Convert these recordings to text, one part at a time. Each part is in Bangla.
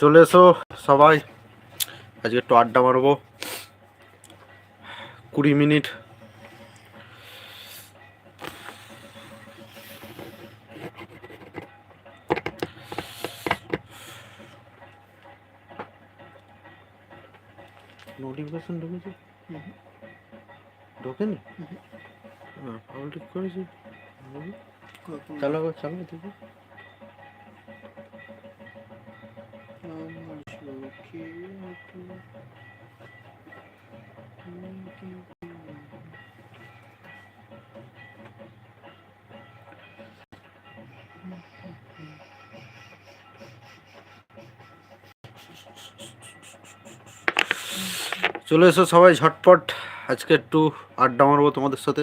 চলে এসো সবাই। আজকে একটু আড্ডা মারবো। কুড়ি মিনিট। নোটিফিকেশন ঢুকেছে? ঢোকেনি? হ্যাঁ ঠিক করেছি। দেখি। চলে এসো সবাই ঝটপট। আজকে একটু আড্ডা মারবো তোমাদের সাথে।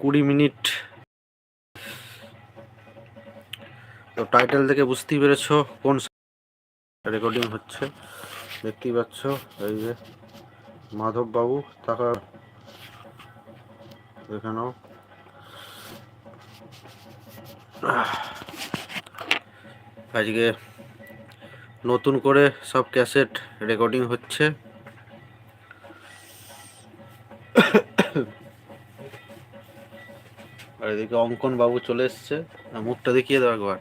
কুড়ি মিনিট। তো টাইটেল থেকে বুঝতেই পেরেছ কোন রেকর্ডিং হচ্ছে। দেখতেই পাচ্ছ এই যে মাধব বাবু টাকা দেখে নাও। আজকে নতুন করে সব ক্যাসেট রেকর্ডিং হচ্ছে। আর এদিকে অঙ্কন বাবু চলে এসছে। মুখটা দেখিয়ে দাও একবার।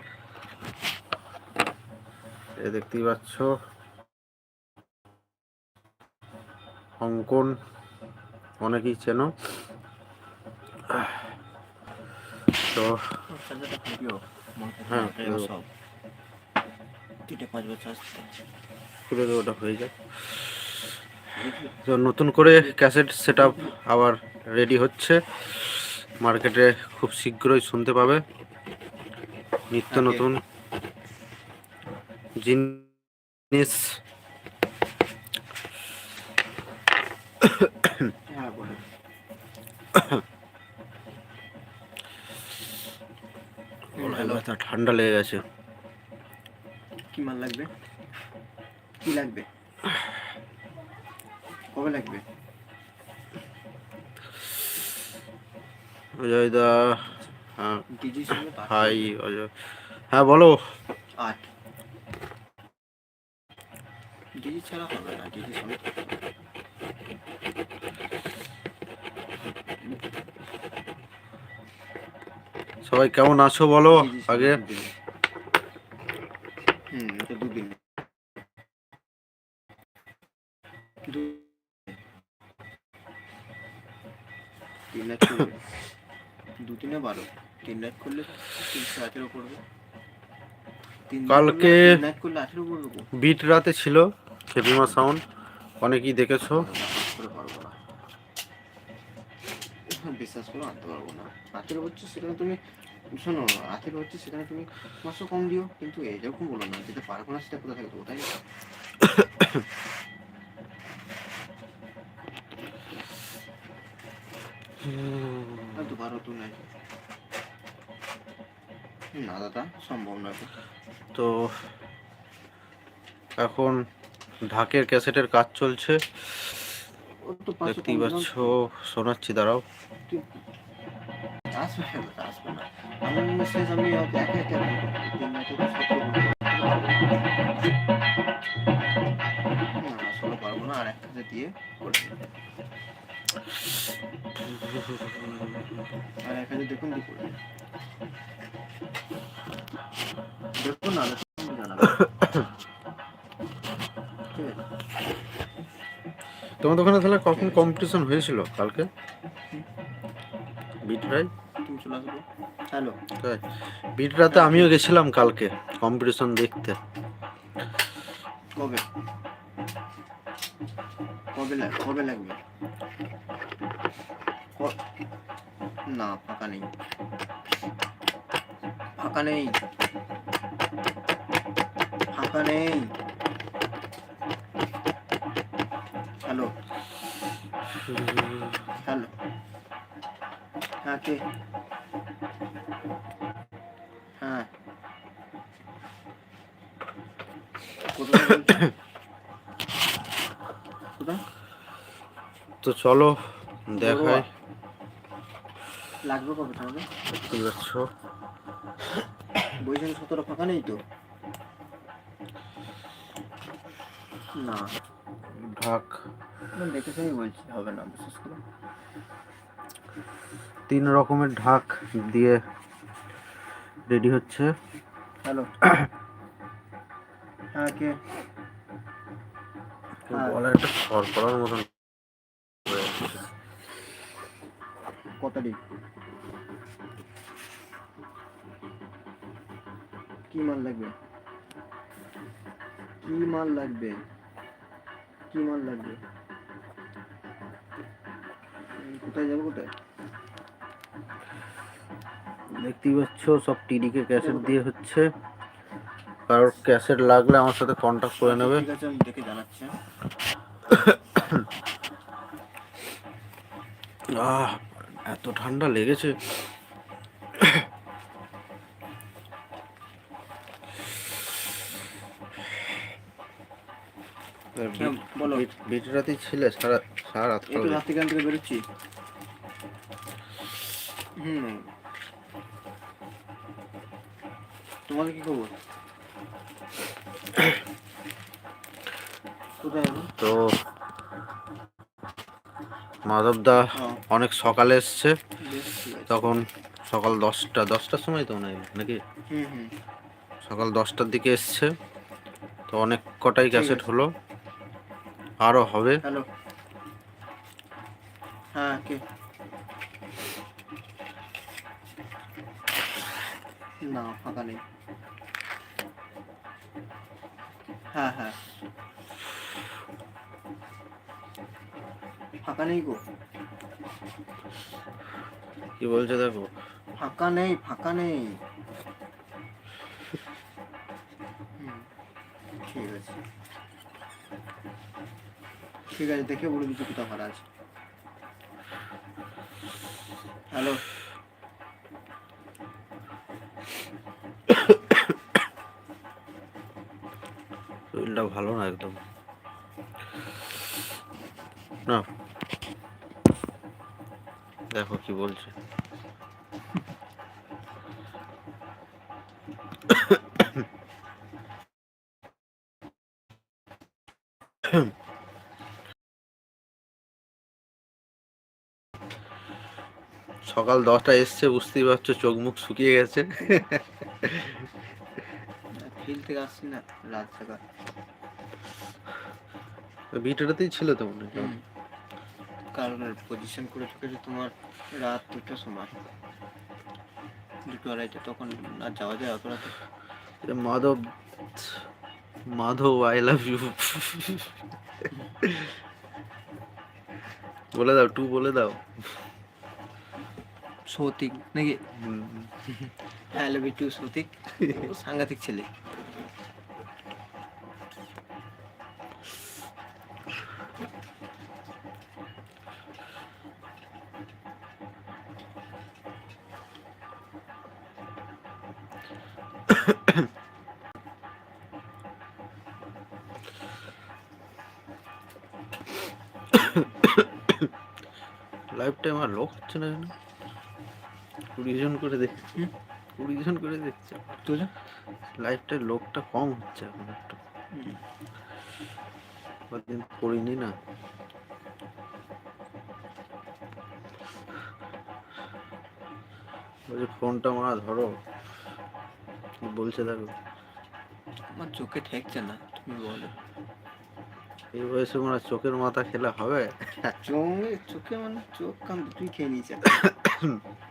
এ দেখতেই পাচ্ছ। অঙ্কন অনেকেই চেনো। তো হ্যাঁ, দেবো। তিনটে পাঁচ বছর দেবো ওটা হয়ে যায় তো নতুন করে ক্যাসেট সেট আবার রেডি হচ্ছে। মার্কেটে খুব শীঘ্রই শুনতে পাবে। নিত্য নতুন জিনিস। হ্যাঁ ঠান্ডা লেগে গেছে। কি মাল লাগবে? কি লাগবে? কবে লাগবে? অজয় দা হ্যাঁ হাই অজয়। হ্যাঁ বলো। আট ডিজি ছাড়া হবে না ডিজি সঙ্গে সবাই কেমন আছো বলো আগে? করলে তিনশো আঠেরো করলে- কালকে- বিট রাতে ছিল খেপিমা সাউন্ড অনেকেই দেখেছ। বিশ্বাস করে আনতে পারব না। আঠেরো হচ্ছে সেখানে তুমি শোনো আঠেরো হচ্ছে সেখানে তুমি পাঁচশো কম দিও কিন্তু এরকম বলো না যেটা পারব না সেটা কোথায় থাকবে? হয়তো পারো তুমি না দাদা সম্ভব নয়। তো। এখন ঢাকের ক্যাসেটের কাজ চলছে। দেখতেই পাচ্ছ শোনাচ্ছি দাঁড়াও। করব। আর এক দিয়ে আর এক কাজে দেখুন কি করে দেখুন না তোমাদের ওখানে তাহলে কখন কম্পিটিশন হয়েছিল কালকে? বিট রাই তুমি চলে আসব। হ্যালো তাই। বিট আমিও গেছিলাম কালকে কম্পিটিশন দেখতে। কবে? কবে লাগ কবে লাগবে? না ফাঁকা নেই। ফাঁকা নেই। ফাঁকা নেই। হ্যালো। হ্যালো। হ্যাঁ কে? হ্যাঁ? তো চলো দেখাই। লাগবে কবে তাহলে? দেখতেই পাচ্ছ বইখানে সতেরো ফাঁকা নেই তো? না। ঢাক না, দেখে শুনেই বলছি হবে না বিশেষ করে। তিন রকমের ঢাক দিয়ে রেডি হচ্ছে। হ্যালো। হ্যাঁ কে? হ্যাঁ। গলা একটা খড় মতন হয়ে। কত দিন কি মাল লাগবে? কি মাল লাগবে? কি মাল লাগবে? কোথায় যাব কোথায়? দেখতেই পাচ্ছ সব টিডিকে ক্যাসেট দিয়ে হচ্ছে। কারোর ক্যাসেট লাগলে আমার সাথে কন্ট্যাক্ট করে নেবে। ঠিক আছে আমি দেখে জানাচ্ছি। আহ এত ঠান্ডা লেগেছে। বলো। বিট ছিলে সারা সারা রাত একটু রাত্রিকাল থেকে বেরোচ্ছি। হুম। তোমাদের কি খবর? তো মাধবদা অনেক সকালে এসছে। তখন সকাল দশটা দশটার সময় তো মনে নাকি? সকাল দশটার দিকে এসছে। তো অনেক কটাই ক্যাসেট হলো। আরও হবে হ্যালো হ্যাঁ কে না ফাঁকা নেই হ্যাঁ হ্যাঁ ফাঁকা নেই গো কি বলছে দেখো ফাঁকা নেই ফাঁকা নেই হুম, ঠিক আছে ঠিক আছে, দেখে বলে দিচ্ছি কোথাও ভাড়া আছে। হ্যালো শরীরটা ভালো না একদম। না। দেখো কি বলছে। সকাল দশটায় এসছে বুঝতেই পারছ চোখ মুখ শুকিয়ে গেছে। ফিল থেকে আসছি না রাত থাকা ভিটাটাতেই ছিল তো মনে কারণ পজিশন করে রেখেছে তোমার রাত দুটোর সময়। দুটো আড়াইটে তখন আর যাওয়া যায় অত রাতে Madhav Madhav I love you বলে দাও টু বলে দাও। সৌতিক নাকি? Hello B2 সৌতিক। ও সাংঘাতিক ছেলে। লাইভ টাইম আর লোক হচ্ছে না কুড়ি জন করে কুড়ি জন করে দেখছে। তুই লোকটা কম হচ্ছে এখন একটু। কদিন করিনি না। বলছে ফোনটা মারা ধরো। কি বলছে দেখো। আমার চোখে ঠেকছে না তুমি বলো। এই বয়সে মারা চোখের মাথা খেলে হবে। চোখে চোখে মানে চোখ কান দুটোই খেয়ে নিয়েছে।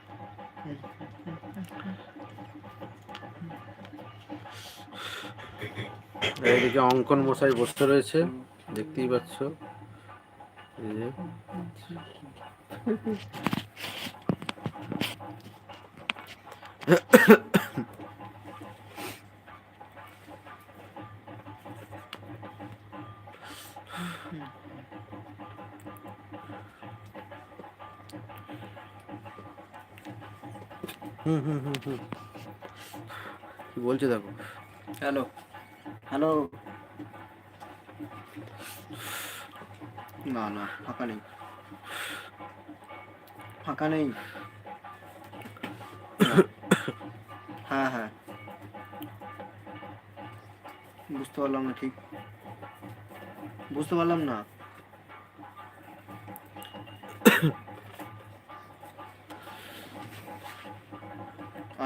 এইদিকে অঙ্কন মশাই বসতে রয়েছে দেখতেই পাচ্ছ। হুম হুম হুম হুম। কি বলছে দেখো? হ্যালো। হ্যালো। না না ফাঁকা নেই। ফাঁকা নেই? হ্যাঁ হ্যাঁ। বুঝতে পারলাম না ঠিক। বুঝতে পারলাম না।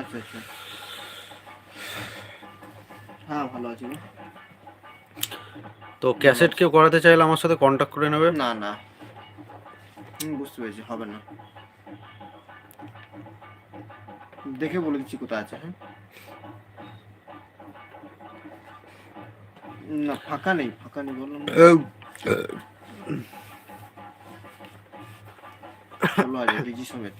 আচ্ছা আচ্ছা হ্যাঁ ভালো আছি। তো ক্যাসেট কেউ করাতে চাইলে আমার সাথে কন্ট্যাক্ট করে নেবে? না না। হুম বুঝতে পেরেছি হবে না। দেখে বলে দিচ্ছি কোথায় আছে হ্যাঁ? না ফাঁকা নেই ফাঁকা নেই বললাম। ষোলো হাজার ডিজি সমেত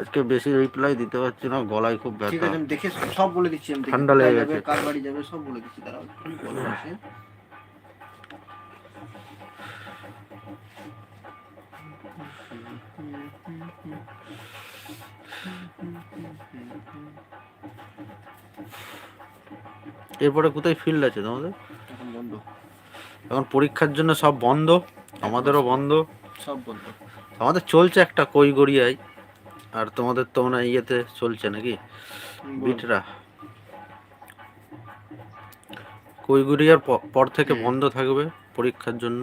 আজকে বেশি রিপ্লাই দিতে পারছি না গলায় খুব ব্যথা। ঠিক আছে আমি দেখে সব বলে দিচ্ছি আমি ঠান্ডা লেগে গেছে। কার বাড়ি যাবে সব বলে দিচ্ছি দাঁড়াও এরপরে কোথায় ফিল্ড আছে তোমাদের? এখন বন্ধ। এখন পরীক্ষার জন্য সব বন্ধ আমাদেরও বন্ধ। সব বন্ধ আমাদের চলছে একটা কই গড়িয়ায় আর তোমাদের তো মনে ইয়েতে চলছে নাকি। বিটরা। কইগুড়িয়ার পর থেকে বন্ধ থাকবে পরীক্ষার জন্য।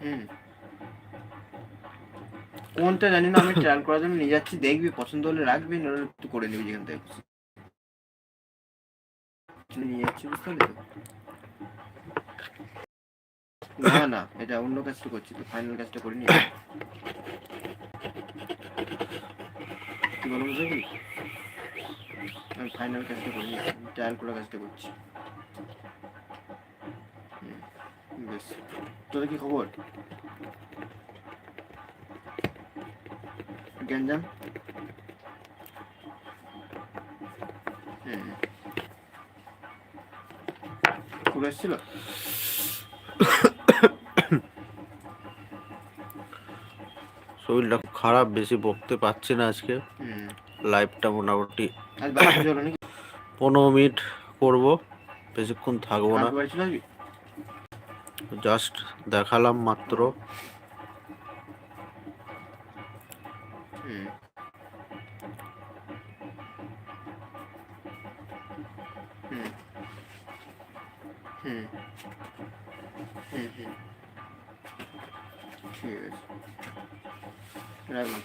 হুম। কোনটা জানি না আমি ট্রায়াল করার জন্য নিয়ে যাচ্ছি দেখবি পছন্দ হলে রাখবি না তুই করে নিবি যেখান থেকে। নিয়ে যাচ্ছি বুঝতে পারলি তো? না না, এটা অন্য কাজটা করছি, তো ফাইনাল কাজটা করে নিয়ে কি বলো আমি ফাইনাল কাজটা করি ট্রায়াল করার কাজটা করছি। বেশ। তোদের কি খবর? গ্যাঞ্জাম? হুম খুলে এসেছিল? শরীরটা খুব খারাপ বেশি বকতে পারছি না আজকে। হুম। লাইভটা মোটামুটি পনেরো মিনিট করব বেশিক্ষণ থাকব না। জাস্ট দেখালাম মাত্র। হুম। হুম। হুম হুম। ঠিক আছে হুম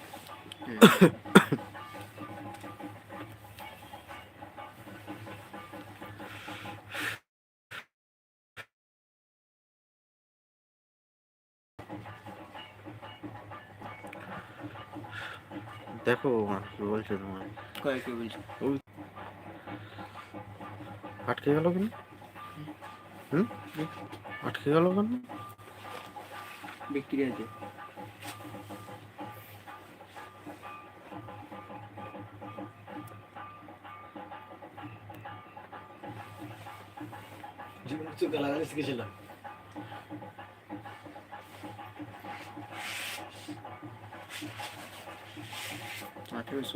দেখো মা, কি বলছে তোমার? কয় কে বলছি? আটকে গেল কেন? হুম? আটকে গেল কেন? বিক্রি আছে গালাগালি শিখেছিলাম। আঠেরোশো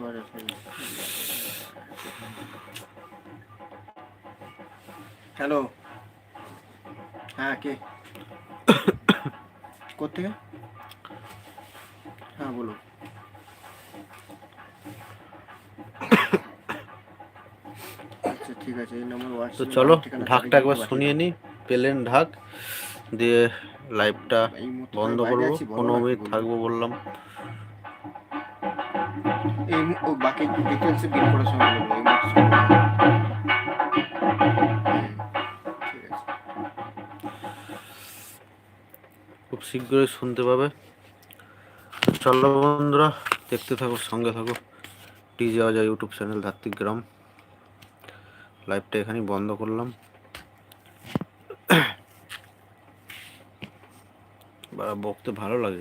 হ্যালো হ্যাঁ কে? কোথেকে হ্যাঁ বলো আচ্ছা ঠিক আছে এই নম্বর তো চলো ঢাকটা একবার শুনিয়ে নি পেলেন ঢাক দিয়ে লাইভটা বন্ধ করব। পনেরো মিনিট থাকব বললাম। এই বাকি ডিটেলসে বিল করার সময় শীঘ্রই শুনতে পাবে। চলো বন্ধুরা, দেখতে থাকো, সঙ্গে থাকো। TJ Ajay YouTube channel Dhatrigram লাইভটা এখানেই বন্ধ করলাম। বা বকতে ভালো লাগে।